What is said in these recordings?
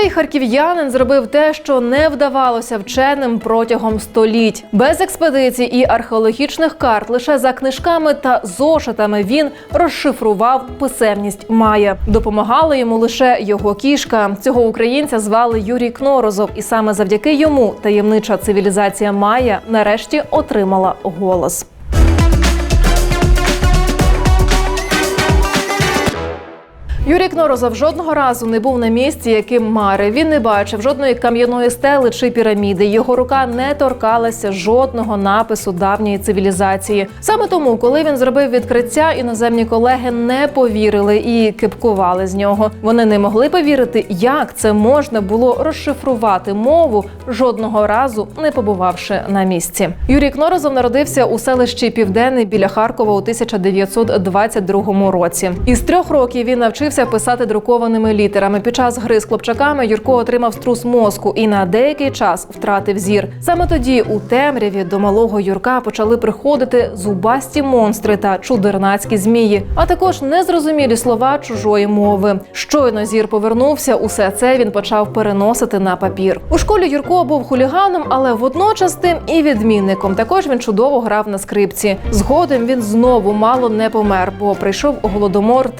Цей харків'янин зробив те, що не вдавалося вченим протягом століть. Без експедицій і археологічних карт, лише за книжками та зошитами він розшифрував писемність Майя. Допомагала йому лише його кішка. Цього українця звали Юрій Кнорозов, і саме завдяки йому таємнича цивілізація Майя нарешті отримала голос. Юрій Кнорозов жодного разу не був на місці, яким мари. Він не бачив жодної кам'яної стели чи піраміди. Його рука не торкалася жодного напису давньої цивілізації. Саме тому, коли він зробив відкриття, іноземні колеги не повірили і кипкували з нього. Вони не могли повірити, як це можна було розшифрувати мову, жодного разу не побувавши на місці. Юрій Кнорозов народився у селищі Південний біля Харкова у 1922 році. Із трьох років він навчився писати друкованими літерами. Під час гри з хлопчаками Юрко отримав струс мозку і на деякий час втратив зір. Саме тоді у темряві до малого Юрка почали приходити зубасті монстри та чудернацькі змії, а також незрозумілі слова чужої мови. Щойно зір повернувся, усе це він почав переносити на папір. У школі Юрко був хуліганом, але водночас тим і відмінником. Також він чудово грав на скрипці. Згодом він знову мало не помер, бо прийшов голодомор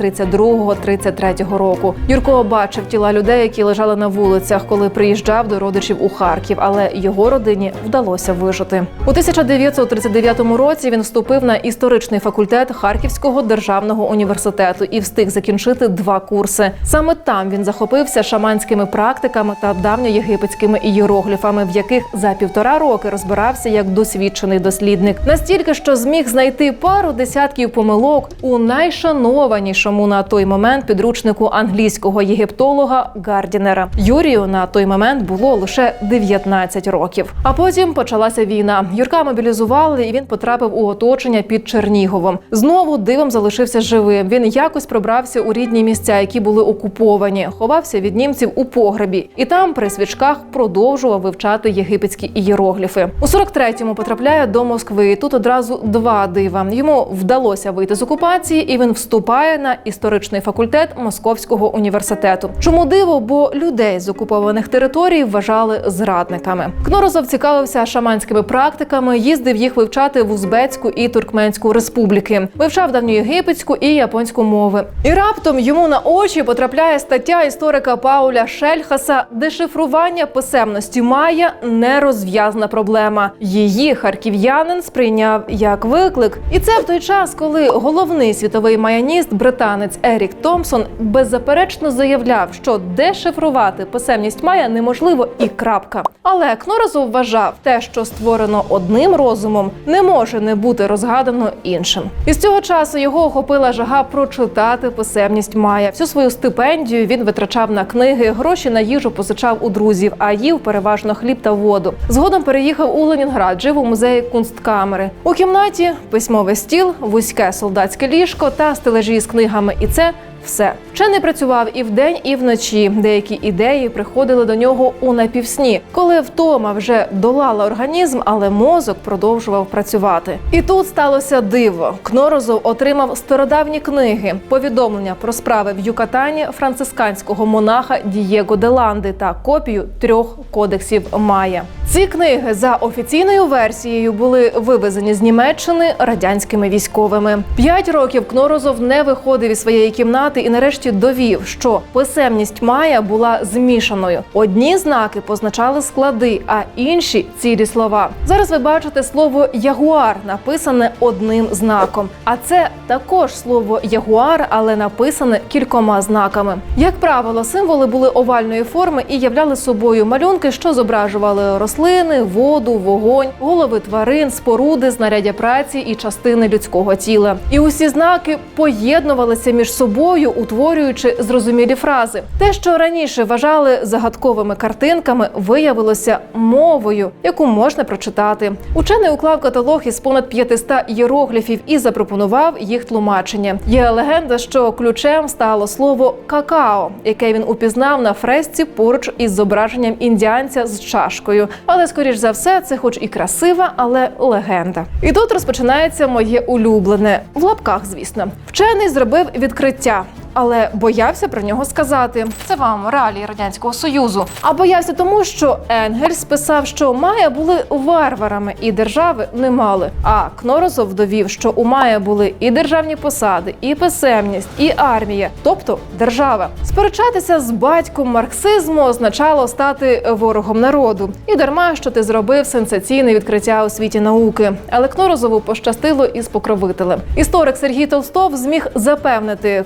32-33 року. Юрко бачив тіла людей, які лежали на вулицях, коли приїжджав до родичів у Харків, але його родині вдалося вижити. У 1939 році він вступив на історичний факультет Харківського державного університету і встиг закінчити два курси. Саме там він захопився шаманськими практиками та давньоєгипетськими ієрогліфами, в яких за півтора роки розбирався як досвідчений дослідник. Настільки, що зміг знайти пару десятків помилок у найшанованішому на той момент підручнику англійського єгиптолога Гардінера. Юрію на той момент було лише 19 років. А потім почалася війна. Юрка мобілізували, і він потрапив у оточення під Черніговом. Знову дивом залишився живим. Він якось пробрався у рідні місця, які були окуповані, ховався від німців у погребі, і там при свічках продовжував вивчати єгипетські ієрогліфи. У 43-му потрапляє до Москви. Тут одразу два дива. Йому вдалося вийти з окупації, і він вступає на історичний факультет Московського університету. Чому диво? Бо людей з окупованих територій вважали зрадниками. Кнорозов цікавився шаманськими практиками, їздив їх вивчати в Узбецьку і Туркменську республіки, вивчав давньоєгипетську і японську мови. І раптом йому на очі потрапляє стаття історика Пауля Шельхаса Дешифрування писемності Майя нерозв'язна проблема. Її харків'янин сприйняв як виклик. І це в той час, коли головний світовий майяніст, британець Ерік Томпсон, беззаперечно заявляв, що дешифрувати писемність Майя неможливо і крапка. Але Кнорозов вважав, те, що створено одним розумом, не може не бути розгадано іншим. І з цього часу його охопила жага прочитати писемність Майя. Всю свою стипендію він витрачав на книги, гроші на їжу позичав у друзів, а їв переважно хліб та воду. Згодом переїхав у Ленінград, жив у музеї кунсткамери. У кімнаті письмовий стіл, вузьке солдатське ліжко та стележі з книгами. І це все вчений працював і вдень, і вночі. Деякі ідеї приходили до нього у напівсні, коли втома вже долала організм, але мозок продовжував працювати. І тут сталося диво. Кнорозов отримав стародавні книги, повідомлення про справи в Юкатані францисканського монаха Дієго де Ланди та копію трьох кодексів Майя. Ці книги за офіційною версією були вивезені з Німеччини радянськими військовими. П'ять років Кнорозов не виходив із своєї кімнати і нарешті довів, що писемність Майя була змішаною. Одні знаки позначали склади, а інші цілі слова. Зараз ви бачите слово ягуар, написане одним знаком. А це також слово ягуар, але написане кількома знаками. Як правило, символи були овальної форми і являли собою малюнки, що зображували рослини, воду, вогонь, голови тварин, споруди, знаряддя праці і частини людського тіла. І усі знаки поєднувалися між собою, утворюючи зрозумілі фрази. Те, що раніше вважали загадковими картинками, виявилося мовою, яку можна прочитати. Учений уклав каталог із понад 500 іерогліфів і запропонував їх тлумачення. Є легенда, що ключем стало слово какао, яке він упізнав на фресці поруч із зображенням індіанця з чашкою. Але скоріш за все, це, хоч і красива, але легенда. І тут розпочинається моє улюблене в лапках, звісно. Вчений зробив відкриття. Але боявся про нього сказати. Це вам реалії радянського союзу. А боявся тому, що Енгельс писав, що Майя були варварами і держави не мали. А Кнорозов довів, що у Майя були і державні посади, і писемність, і армія, тобто держава. Сперечатися з батьком марксизму означало стати ворогом народу. І дарма, що ти зробив сенсаційне відкриття у світі науки. Але Кнорозову пощастило із покровителем. Історик Сергій Толстов зміг запевнити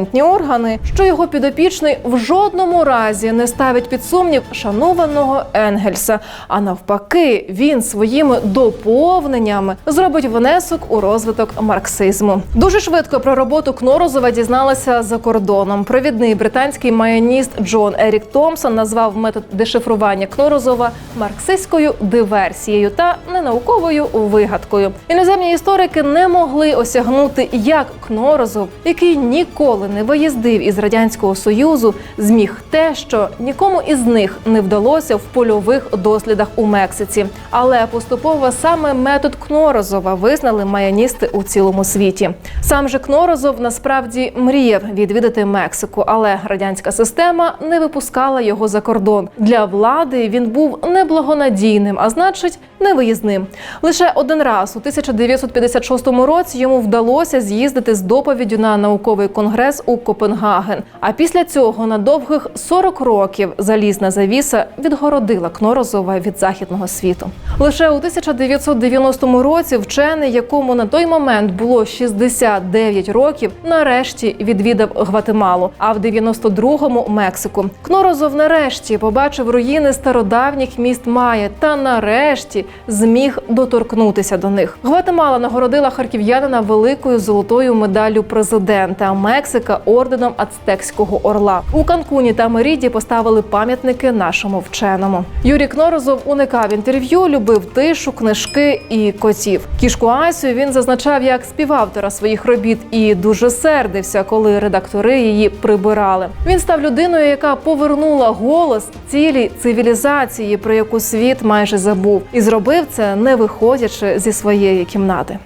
компетентні органи, що його підопічний в жодному разі не ставить під сумнів шанованого Енгельса. А навпаки, він своїми доповненнями зробить внесок у розвиток марксизму. Дуже швидко про роботу Кнорозова дізналася за кордоном. Провідний британський майоніст Джон Ерік Томпсон назвав метод дешифрування Кнорозова марксистською диверсією та ненауковою вигадкою. Іноземні історики не могли осягнути, як Кнорозов, який ніколи не виїздив із радянського союзу, зміг те, що нікому із них не вдалося в польових дослідах у Мексиці. Але поступово саме метод Кнорозова визнали майоністи у цілому світі. Сам же Кнорозов насправді мріяв відвідати Мексику, але радянська система не випускала його за кордон. Для влади він був неблагонадійним, а значить, невиїзним. Лише один раз у 1956 році йому вдалося з'їздити з доповіддю на науковий конгрес у Копенгаген. А після цього на довгих 40 років залізна завіса відгородила Кнорозова від західного світу. Лише у 1990 році вчений, якому на той момент було 69 років, нарешті відвідав Гватемалу, а в 92-му Мексику. Кнорозов нарешті побачив руїни стародавніх міст Майя та нарешті зміг доторкнутися до них. Гватемала нагородила харків'янина великою золотою медаллю президента, а Мексика орденом Ацтекського орла. У Канкуні та Меріді поставили пам'ятники нашому вченому. Юрій Кнорозов уникав інтерв'ю, любив тишу, книжки і котів. Кішку Асю він зазначав як співавтора своїх робіт і дуже сердився, коли редактори її прибирали. Він став людиною, яка повернула голос цілій цивілізації, про яку світ майже забув, і зробив це не виходячи зі своєї кімнати.